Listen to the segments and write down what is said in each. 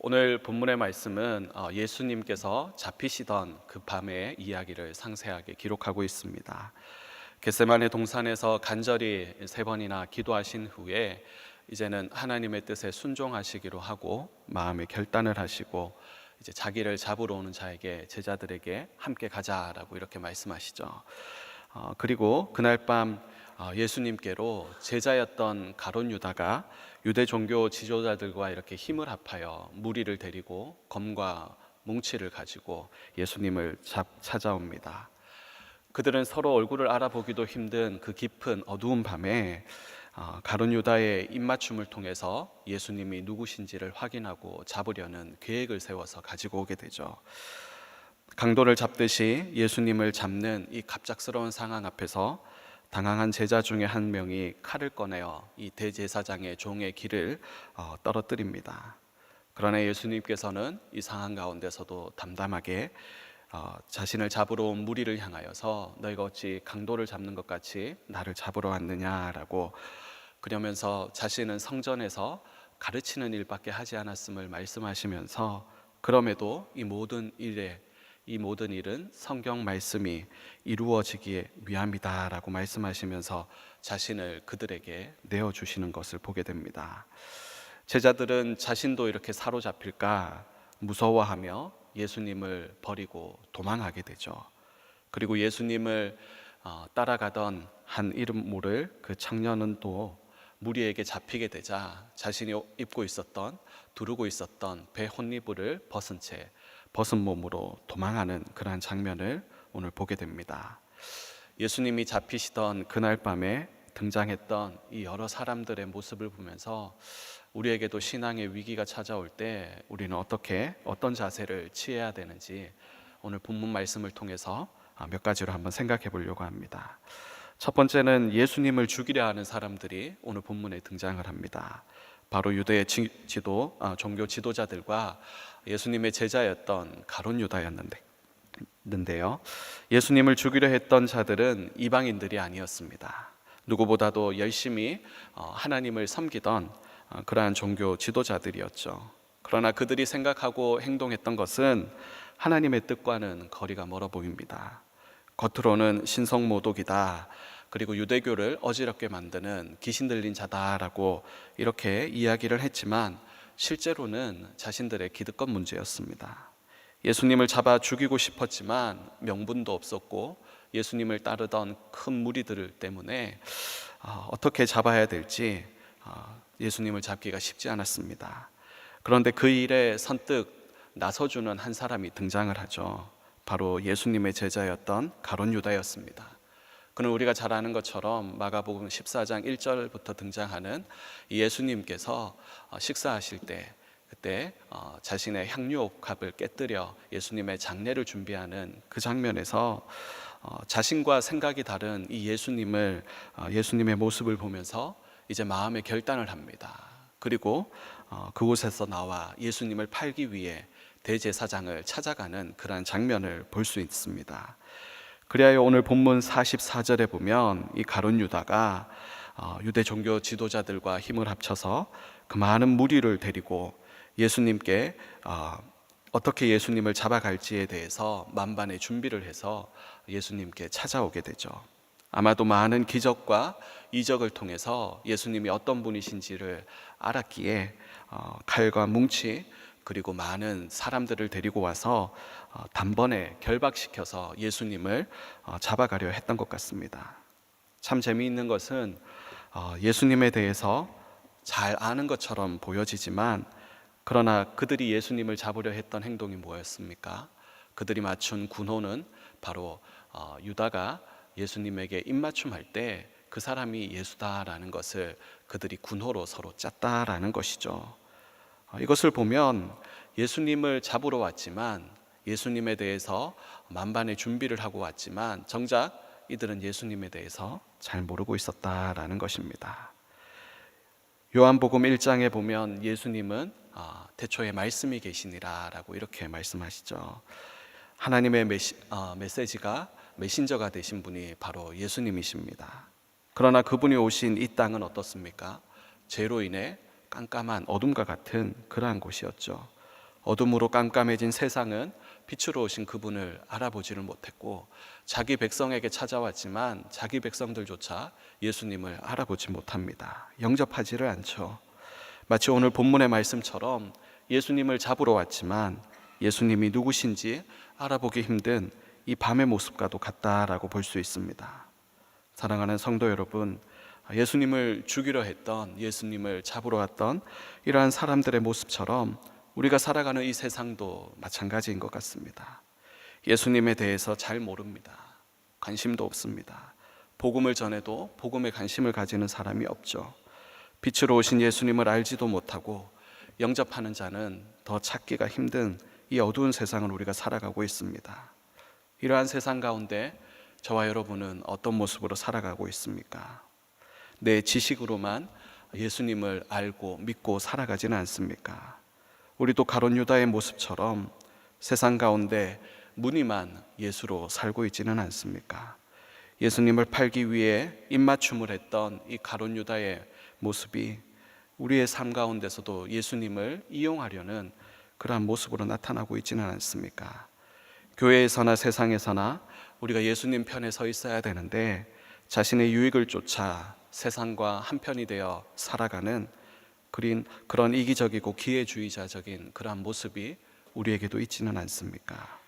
오늘 본문의 말씀은 어, 예수님께서 잡히시던 그 밤의 이야기를 상세하게 기록하고 있습니다. 겟세마네 동산에서 간절히 세 번이나 기도하신 후에 이제는 하나님의 뜻에 순종하시기로 하고 마음의 결단을 하시고 이제 자기를 잡으러 오는 자에게 제자들에게 함께 가자라고 이렇게 말씀하시죠. 어, 그리고 그날 밤 어, 예수님께로 제자였던 가론 유다가 유대 종교 지도자들과 이렇게 힘을 합하여 무리를 데리고 검과 뭉치를 가지고 예수님을 잡, 찾아옵니다. 그들은 서로 얼굴을 알아보기도 힘든 그 깊은 어두운 밤에 어, 가론 유다의 입맞춤을 통해서 예수님이 누구신지를 확인하고 잡으려는 계획을 세워서 가지고 오게 되죠. 강도를 잡듯이 예수님을 잡는 이 갑작스러운 상황 앞에서 당황한 제자 중에 한 명이 칼을 꺼내어 이 대제사장의 종의 길을 어, 떨어뜨립니다. 그러나 예수님께서는 이 상황 가운데서도 담담하게 어, 자신을 잡으러 온 무리를 향하여서 너희가 어찌 강도를 잡는 것 같이 나를 잡으러 왔느냐라고 그러면서 자신은 성전에서 가르치는 일밖에 하지 않았음을 말씀하시면서 그럼에도 이 모든 일에 이 모든 일은 성경 말씀이 이루어지기에 위함이다라고 말씀하시면서 자신을 그들에게 내어 주시는 것을 보게 됩니다. 제자들은 자신도 이렇게 사로잡힐까 무서워하며 예수님을 버리고 도망하게 되죠. 그리고 예수님을 어, 따라가던 한 이름 모를 그 청년은 또 무리에게 잡히게 되자 자신이 입고 있었던 두르고 있었던 배 혼니부를 벗은 채 벗은 몸으로 도망하는 그러한 장면을 오늘 보게 됩니다. 예수님이 잡히시던 그날 밤에 등장했던 이 여러 사람들의 모습을 보면서 우리에게도 신앙의 위기가 찾아올 때 우리는 어떻게 어떤 자세를 취해야 되는지 오늘 본문 말씀을 통해서 몇 가지로 한번 생각해 보려고 합니다. 첫 번째는 예수님을 죽이려 하는 사람들이 오늘 본문에 등장을 합니다. 바로 유대의 지도 아, 종교 지도자들과 예수님의 제자였던 가론 유다였는데요. 예수님을 죽이려 했던 자들은 이방인들이 아니었습니다. 누구보다도 열심히 어, 하나님을 섬기던 어, 그러한 종교 지도자들이었죠. 그러나 그들이 생각하고 행동했던 것은 하나님의 뜻과는 거리가 멀어 보입니다. 겉으로는 신성모독이다. 그리고 유대교를 어지럽게 만드는 귀신 들린 자다라고 이렇게 이야기를 했지만 실제로는 자신들의 기득권 문제였습니다. 예수님을 잡아 죽이고 싶었지만 명분도 없었고 예수님을 따르던 큰 무리들 때문에 아, 어떻게 잡아야 될지 아, 예수님을 잡기가 쉽지 않았습니다. 그런데 그 일에 선뜻 나서주는 한 사람이 등장을 하죠. 바로 예수님의 제자였던 가론 유다였습니다. 그는 우리가 잘 아는 것처럼 마가복음 14장 1절부터 등장하는 예수님께서 어, 식사하실 때 그때 어, 자신의 향유옥합을 깨뜨려 예수님의 장례를 준비하는 그 장면에서 어, 자신과 생각이 다른 이 예수님을 예수님의 모습을 보면서 이제 마음의 결단을 합니다. 그리고 그곳에서 나와 예수님을 팔기 위해 대제사장을 찾아가는 그러한 장면을 볼 수 있습니다. 그리하여 오늘 본문 44절에 보면 이 가론 유다가 어, 유대 종교 지도자들과 힘을 합쳐서 그 많은 무리를 데리고 예수님께 어, 어떻게 예수님을 잡아갈지에 대해서 만반의 준비를 해서 예수님께 찾아오게 되죠. 아마도 많은 기적과 이적을 통해서 예수님이 어떤 분이신지를 알았기에 어, 칼과 뭉치 그리고 많은 사람들을 데리고 와서 어, 단번에 결박시켜서 예수님을 어, 잡아가려 했던 것 같습니다. 참 재미있는 것은 어, 예수님에 대해서 잘 아는 것처럼 보여지지만 그러나 그들이 예수님을 잡으려 했던 행동이 뭐였습니까? 그들이 맞춘 군호는 바로 유다가 예수님에게 입맞춤할 때 그 사람이 예수다라는 것을 그들이 군호로 서로 짰다라는 것이죠. 이것을 보면 예수님을 잡으러 왔지만 예수님에 대해서 만반의 준비를 하고 왔지만 정작 이들은 예수님에 대해서 잘 모르고 있었다라는 것입니다. 요한복음 1장에 보면 예수님은 아, 태초에 말씀이 계시니라라고 이렇게 말씀하시죠. 하나님의 메시, 어, 메시지가 메신저가 되신 분이 바로 예수님이십니다. 그러나 그분이 오신 이 땅은 어떻습니까? 죄로 인해 깜깜한 어둠과 같은 그러한 곳이었죠. 어둠으로 깜깜해진 세상은 빛으로 오신 그분을 알아보지를 못했고 자기 백성에게 찾아왔지만 자기 백성들조차 예수님을 알아보지 못합니다. 영접하지를 않죠. 마치 오늘 본문의 말씀처럼 예수님을 잡으러 왔지만 예수님이 누구신지 알아보기 힘든 이 밤의 모습과도 같다라고 볼 수 있습니다. 사랑하는 성도 여러분, 예수님을 죽이려 했던 예수님을 잡으러 왔던 이러한 사람들의 모습처럼 우리가 살아가는 이 세상도 마찬가지인 것 같습니다. 예수님에 대해서 잘 모릅니다. 관심도 없습니다. 복음을 전해도 복음에 관심을 가지는 사람이 없죠. 빛으로 오신 예수님을 알지도 못하고 영접하는 자는 더 찾기가 힘든 이 어두운 세상을 우리가 살아가고 있습니다. 이러한 세상 가운데 저와 여러분은 어떤 모습으로 살아가고 있습니까? 내 지식으로만 예수님을 알고 믿고 살아가지는 않습니까? 우리도 가론 유다의 모습처럼 세상 가운데 무늬만 예수로 살고 있지는 않습니까? 예수님을 팔기 위해 입맞춤을 했던 이 가론 유다의 모습이 우리의 삶 가운데서도 예수님을 이용하려는 그러한 모습으로 나타나고 있지는 않습니까? 교회에서나 세상에서나 우리가 예수님 편에 서 있어야 되는데 자신의 유익을 쫓아 세상과 한편이 되어 살아가는 그린 그런 이기적이고 기회주의자적인 그러한 모습이 우리에게도 있지는 않습니까?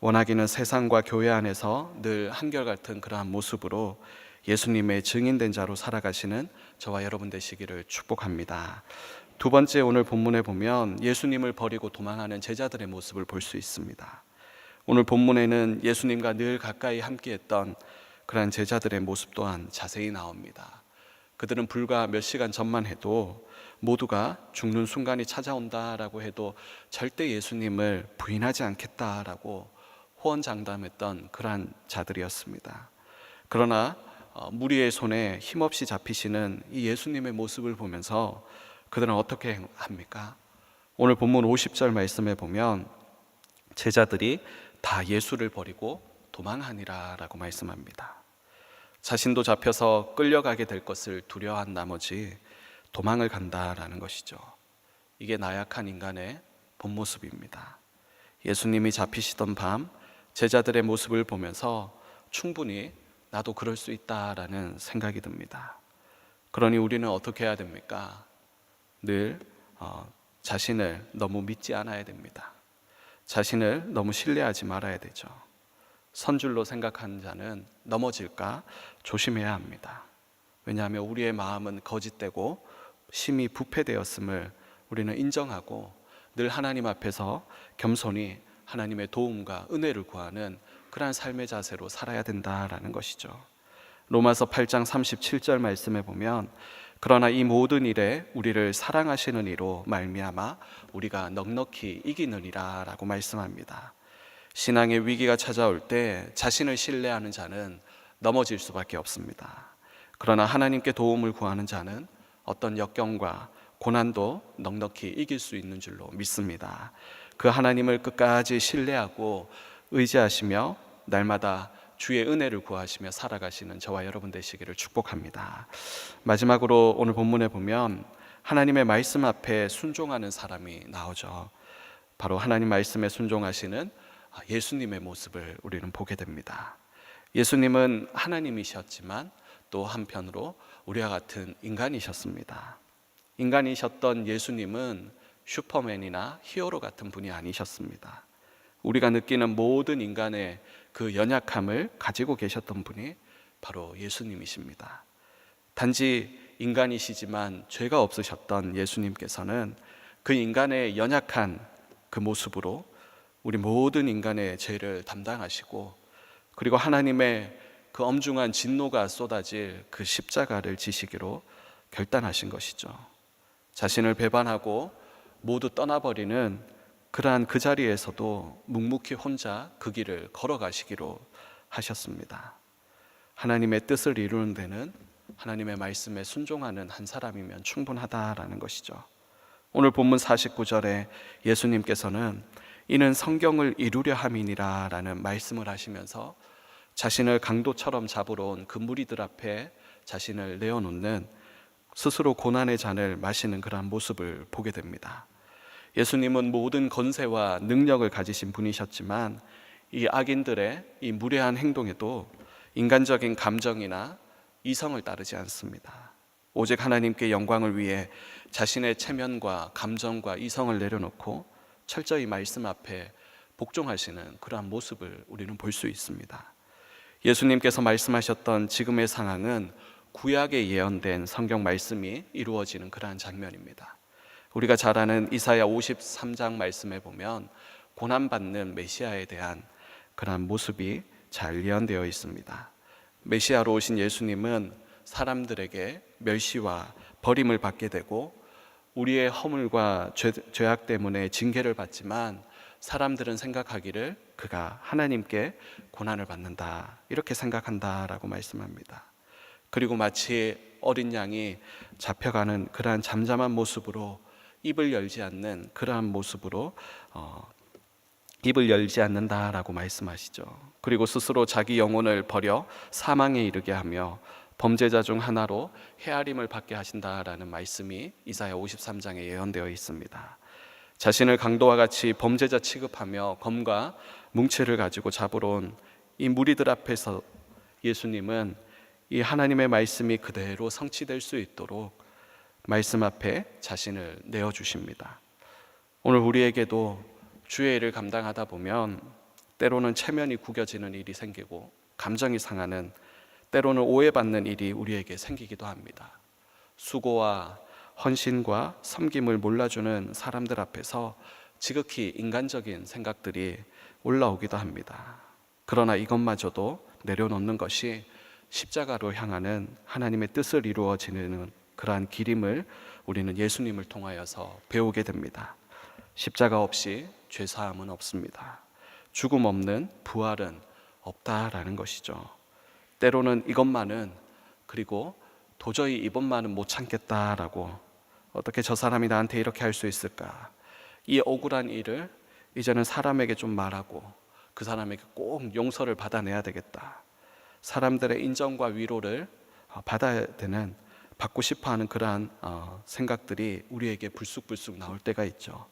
원하기는 세상과 교회 안에서 늘 한결같은 그러한 모습으로 예수님의 증인된 자로 살아가시는 저와 여러분 되시기를 축복합니다. 두 번째 오늘 본문에 보면 예수님을 버리고 도망하는 제자들의 모습을 볼 수 있습니다. 오늘 본문에는 예수님과 늘 가까이 함께했던 그러한 제자들의 모습 또한 자세히 나옵니다. 그들은 불과 몇 시간 전만 해도 모두가 죽는 순간이 찾아온다라고 해도 절대 예수님을 부인하지 않겠다라고 호언장담했던 그러한 자들이었습니다. 그러나 어, 무리의 손에 힘없이 잡히시는 이 예수님의 모습을 보면서 그들은 어떻게 합니까? 오늘 본문 50절 말씀에 보면 제자들이 다 예수를 버리고 도망하니라라고 말씀합니다. 자신도 잡혀서 끌려가게 될 것을 두려워한 나머지 도망을 간다라는 것이죠. 이게 나약한 인간의 본 모습입니다. 예수님이 잡히시던 밤 제자들의 모습을 보면서 충분히 나도 그럴 수 있다라는 생각이 듭니다. 그러니 우리는 어떻게 해야 됩니까? 늘 어, 자신을 너무 믿지 않아야 됩니다. 자신을 너무 신뢰하지 말아야 되죠. 선줄로 생각하는 자는 넘어질까 조심해야 합니다. 왜냐하면 우리의 마음은 거짓되고 심히 부패되었음을 우리는 인정하고 늘 하나님 앞에서 겸손히 하나님의 도움과 은혜를 구하는 그러한 삶의 자세로 살아야 된다라는 것이죠. 로마서 8장 37절 말씀에 보면 그러나 이 모든 일에 우리를 사랑하시는 이로 말미암아 우리가 넉넉히 이기느니라라고 말씀합니다. 신앙의 위기가 찾아올 때 자신을 신뢰하는 자는 넘어질 수밖에 없습니다. 그러나 하나님께 도움을 구하는 자는 어떤 역경과 고난도 넉넉히 이길 수 있는 줄로 믿습니다. 그 하나님을 끝까지 신뢰하고 의지하시며 날마다 주의 은혜를 구하시며 살아가시는 저와 여러분 되시기를 축복합니다. 마지막으로 오늘 본문에 보면 하나님의 말씀 앞에 순종하는 사람이 나오죠. 바로 하나님 말씀에 순종하시는 예수님의 모습을 우리는 보게 됩니다. 예수님은 하나님이셨지만 또 한편으로 우리와 같은 인간이셨습니다. 인간이셨던 예수님은 슈퍼맨이나 히어로 같은 분이 아니셨습니다. 우리가 느끼는 모든 인간의 그 연약함을 가지고 계셨던 분이 바로 예수님이십니다. 단지 인간이시지만 죄가 없으셨던 예수님께서는 그 인간의 연약한 그 모습으로 우리 모든 인간의 죄를 담당하시고 그리고 하나님의 그 엄중한 진노가 쏟아질 그 십자가를 지시기로 결단하신 것이죠. 자신을 배반하고 모두 떠나버리는 그러한 그 자리에서도 묵묵히 혼자 그 길을 걸어가시기로 하셨습니다. 하나님의 뜻을 이루는 데는 하나님의 말씀에 순종하는 한 사람이면 충분하다라는 것이죠. 오늘 본문 49절에 예수님께서는 이는 성경을 이루려 함이니라라는 말씀을 하시면서 자신을 강도처럼 잡으러 온 그 무리들 앞에 자신을 내어놓는 스스로 고난의 잔을 마시는 그러한 모습을 보게 됩니다. 예수님은 모든 권세와 능력을 가지신 분이셨지만 이 악인들의 이 무례한 행동에도 인간적인 감정이나 이성을 따르지 않습니다. 오직 하나님께 영광을 위해 자신의 체면과 감정과 이성을 내려놓고 철저히 말씀 앞에 복종하시는 그러한 모습을 우리는 볼 수 있습니다. 예수님께서 말씀하셨던 지금의 상황은 구약에 예언된 성경 말씀이 이루어지는 그러한 장면입니다. 우리가 잘 아는 이사야 53장 말씀에 보면 고난받는 메시아에 대한 그러한 모습이 잘 예언되어 있습니다. 메시아로 오신 예수님은 사람들에게 멸시와 버림을 받게 되고 우리의 허물과 죄, 죄악 때문에 징계를 받지만 사람들은 생각하기를 그가 하나님께 고난을 받는다 이렇게 생각한다라고 말씀합니다. 그리고 마치 어린 양이 잡혀가는 그러한 잠잠한 모습으로 입을 열지 않는 그러한 모습으로 어, 입을 열지 않는다라고 말씀하시죠. 그리고 스스로 자기 영혼을 버려 사망에 이르게 하며 범죄자 중 하나로 헤아림을 받게 하신다라는 말씀이 이사야 53장에 예언되어 있습니다. 자신을 강도와 같이 범죄자 취급하며 검과 뭉치를 가지고 잡으러 온 이 무리들 앞에서 예수님은 이 하나님의 말씀이 그대로 성취될 수 있도록 말씀 앞에 자신을 내어 주십니다. 오늘 우리에게도 주의 일을 감당하다 보면 때로는 체면이 구겨지는 일이 생기고 감정이 상하는 때로는 오해받는 일이 우리에게 생기기도 합니다. 수고와 헌신과 섬김을 몰라주는 사람들 앞에서 지극히 인간적인 생각들이 올라오기도 합니다. 그러나 이것마저도 내려놓는 것이 십자가로 향하는 하나님의 뜻을 이루어지는 그러한 길임을 우리는 예수님을 통하여서 배우게 됩니다. 십자가 없이 죄 사함은 없습니다. 죽음 없는 부활은 없다라는 것이죠. 때로는 이것만은 그리고 도저히 이번만은 못 참겠다라고 어떻게 저 사람이 나한테 이렇게 할 수 있을까? 이 억울한 일을 이제는 사람에게 좀 말하고 그 사람에게 꼭 용서를 받아내야 되겠다. 사람들의 인정과 위로를 어, 받아야 되는 받고 싶어 하는 그러한 어, 생각들이 우리에게 불쑥불쑥 나올 때가 있죠.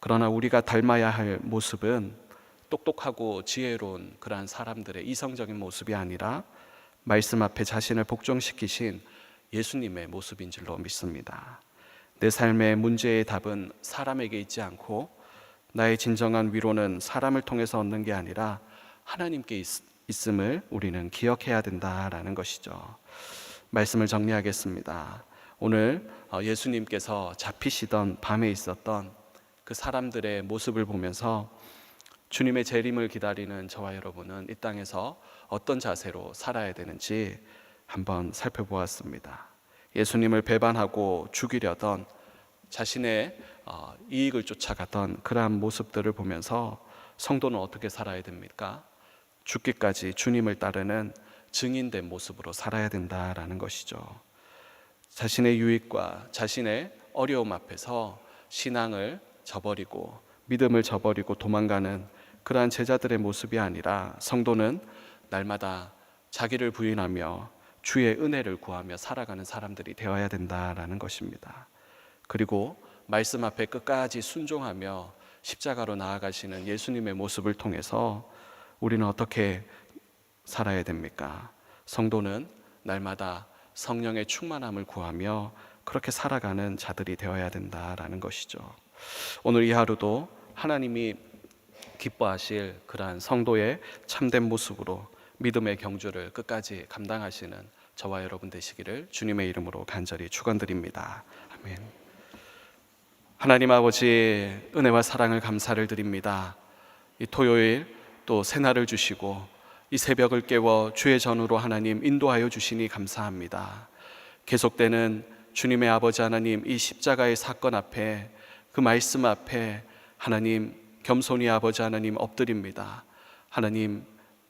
그러나 우리가 닮아야 할 모습은 똑똑하고 지혜로운 그러한 사람들의 이성적인 모습이 아니라 말씀 앞에 자신을 복종시키신 예수님의 모습인 줄로 믿습니다. 내 삶의 문제의 답은 사람에게 있지 않고 나의 진정한 위로는 사람을 통해서 얻는 게 아니라 하나님께 있, 있음을 우리는 기억해야 된다라는 것이죠. 말씀을 정리하겠습니다. 오늘 어, 예수님께서 잡히시던 밤에 있었던 그 사람들의 모습을 보면서 주님의 재림을 기다리는 저와 여러분은 이 땅에서 어떤 자세로 살아야 되는지 한번 살펴보았습니다. 예수님을 배반하고 죽이려던 자신의 어, 이익을 쫓아가던 그러한 모습들을 보면서 성도는 어떻게 살아야 됩니까? 죽기까지 주님을 따르는 증인된 모습으로 살아야 된다라는 것이죠. 자신의 유익과 자신의 어려움 앞에서 신앙을 저버리고 믿음을 저버리고 도망가는 그러한 제자들의 모습이 아니라 성도는 날마다 자기를 부인하며 주의 은혜를 구하며 살아가는 사람들이 되어야 된다라는 것입니다. 그리고 말씀 앞에 끝까지 순종하며 십자가로 나아가시는 예수님의 모습을 통해서 우리는 어떻게 살아야 됩니까? 성도는 날마다 성령의 충만함을 구하며 그렇게 살아가는 자들이 되어야 된다라는 것이죠. 오늘 이 하루도 하나님이 기뻐하실 그러한 성도의 참된 모습으로 믿음의 경주를 끝까지 감당하시는 저와 여러분 되시기를 주님의 이름으로 간절히 축원드립니다. 아멘. 하나님 아버지 은혜와 사랑을 감사를 드립니다. 이 토요일 또 새날을 주시고 이 새벽을 깨워 주의 전으로 하나님 인도하여 주시니 감사합니다. 계속되는 주님의 아버지 하나님 이 십자가의 사건 앞에 그 말씀 앞에 하나님 겸손히 아버지 하나님 엎드립니다. 하나님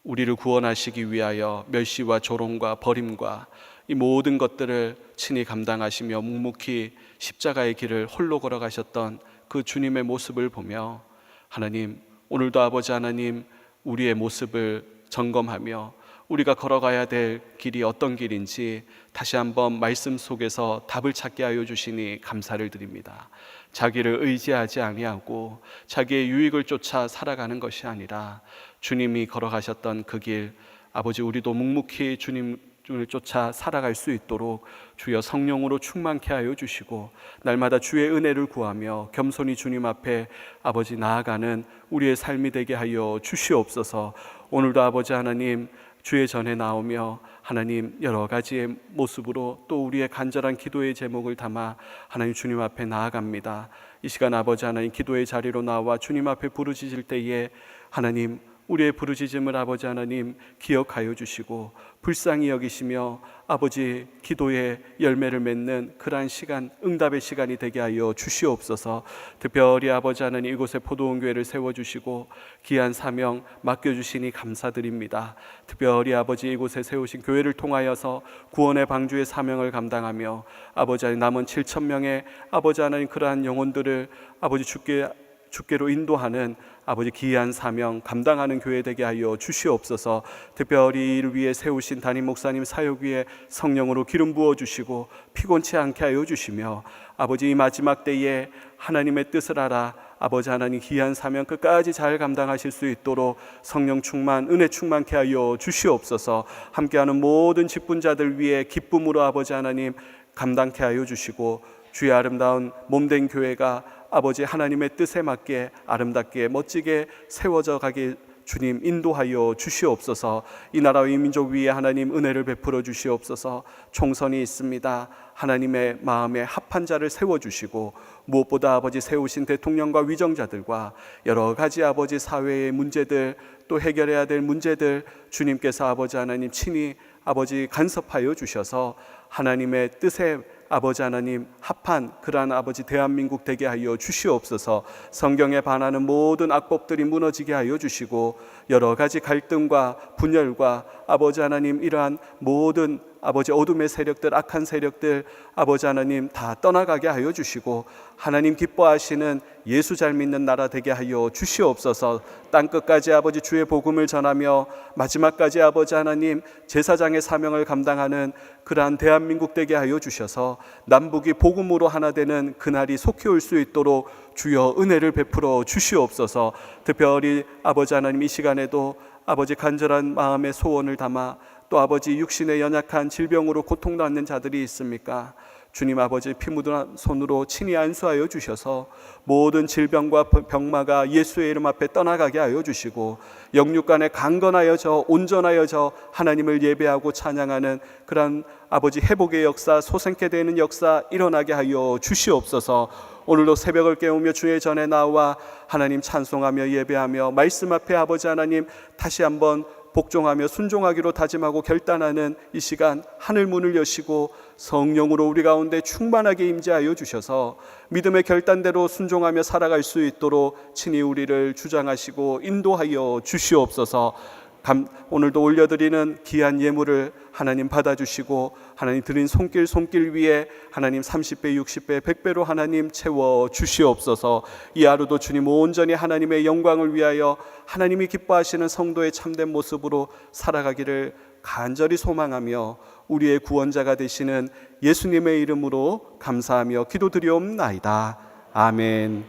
우리를 구원하시기 위하여 멸시와 조롱과 버림과 이 모든 것들을 친히 감당하시며 묵묵히 십자가의 길을 홀로 걸어가셨던 그 주님의 모습을 보며 하나님 오늘도 아버지 하나님 우리의 모습을 점검하며 우리가 걸어가야 될 길이 어떤 길인지 다시 한번 말씀 속에서 답을 찾게 하여 주시니 감사를 드립니다. 자기를 의지하지 아니하고 자기의 유익을 쫓아 살아가는 것이 아니라 주님이 걸어가셨던 그 길 아버지 우리도 묵묵히 주님을 쫓아 살아갈 수 있도록 주여 성령으로 충만케 하여 주시고 날마다 주의 은혜를 구하며 겸손히 주님 앞에 아버지 나아가는 우리의 삶이 되게 하여 주시옵소서. 오늘도 아버지 하나님 주의 전에 나오며 하나님 여러 가지의 모습으로 또 우리의 간절한 기도의 제목을 담아 하나님 주님 앞에 나아갑니다. 이 시간 아버지 하나님 기도의 자리로 나와 주님 앞에 부르짖을 때에 하나님 우리의 부르짖음을 아버지 하나님 기억하여 주시고 불쌍히 여기시며 아버지 기도의 열매를 맺는 그러한 시간 응답의 시간이 되게 하여 주시옵소서. 특별히 아버지 하나님 이곳에 포도원 교회를 세워 주시고 귀한 사명 맡겨 주시니 감사드립니다. 특별히 아버지 이곳에 세우신 교회를 통하여서 구원의 방주의 사명을 감당하며 아버지 하나님 남은 7천 명의 아버지 하나님 그러한 영혼들을 아버지 주께 주께로 인도하는 아버지 기이한 사명 감당하는 교회 되게 하여 주시옵소서. 특별히 이를 위해 세우신 담임 목사님 사역 위에 성령으로 기름 부어 주시고 피곤치 않게 하여 주시며 아버지 이 마지막 때에 하나님의 뜻을 알아 아버지 하나님 귀한 사명 끝까지 잘 감당하실 수 있도록 성령 충만 은혜 충만케 하여 주시옵소서. 함께하는 모든 직분자들 위해 기쁨으로 아버지 하나님 감당케 하여 주시고 주의 아름다운 몸된 교회가 아버지 하나님의 뜻에 맞게 아름답게 멋지게 세워져 가게 주님 인도하여 주시옵소서. 이 나라와 이 민족 위에 하나님 은혜를 베풀어 주시옵소서. 총선이 있습니다. 하나님의 마음에 합한 자를 세워 주시고 무엇보다 아버지 세우신 대통령과 위정자들과 여러 가지 아버지 사회의 문제들 또 해결해야 될 문제들 주님께서 아버지 하나님 친히 아버지 간섭하여 주셔서 하나님의 뜻에 아버지 하나님 합한 그러한 아버지 대한민국 되게 하여 주시옵소서. 성경에 반하는 모든 악법들이 무너지게 하여 주시고 여러 가지 갈등과 분열과 아버지 하나님 이러한 모든 아버지 어둠의 세력들 악한 세력들 아버지 하나님 다 떠나가게 하여 주시고 하나님 기뻐하시는 예수 잘 믿는 나라 되게 하여 주시옵소서. 땅 끝까지 아버지 주의 복음을 전하며 마지막까지 아버지 하나님 제사장의 사명을 감당하는 그러한 대한민국 되게 하여 주셔서 남북이 복음으로 하나 되는 그날이 속히 올 수 있도록 주여 은혜를 베풀어 주시옵소서. 특별히 아버지 하나님 이 시간에도 아버지 간절한 마음의 소원을 담아 또 아버지 육신의 연약한 질병으로 고통받는 자들이 있습니까? 주님 아버지 피 묻은 손으로 친히 안수하여 주셔서 모든 질병과 병마가 예수의 이름 앞에 떠나가게 하여 주시고 영육간에 강건하여져 온전하여져 하나님을 예배하고 찬양하는 그런 아버지 회복의 역사 소생케 되는 역사 일어나게 하여 주시옵소서 오늘도 새벽을 깨우며 주의 전에 나와 하나님 찬송하며 예배하며 말씀 앞에 아버지 하나님 다시 한번 복종하며 순종하기로 다짐하고 결단하는 이 시간 하늘 문을 여시고 성령으로 우리 가운데 충만하게 임재하여 주셔서 믿음의 결단대로 순종하며 살아갈 수 있도록 친히 우리를 주장하시고 인도하여 주시옵소서. 감, 오늘도 올려드리는 귀한 예물을 하나님 받아주시고 하나님 드린 손길 손길 위에 하나님 30배 60배 100배로 하나님 채워 주시옵소서. 이 하루도 주님 온전히 하나님의 영광을 위하여 하나님이 기뻐하시는 성도의 참된 모습으로 살아가기를 간절히 소망하며 우리의 구원자가 되시는 예수님의 이름으로 감사하며 기도드리옵나이다. 아멘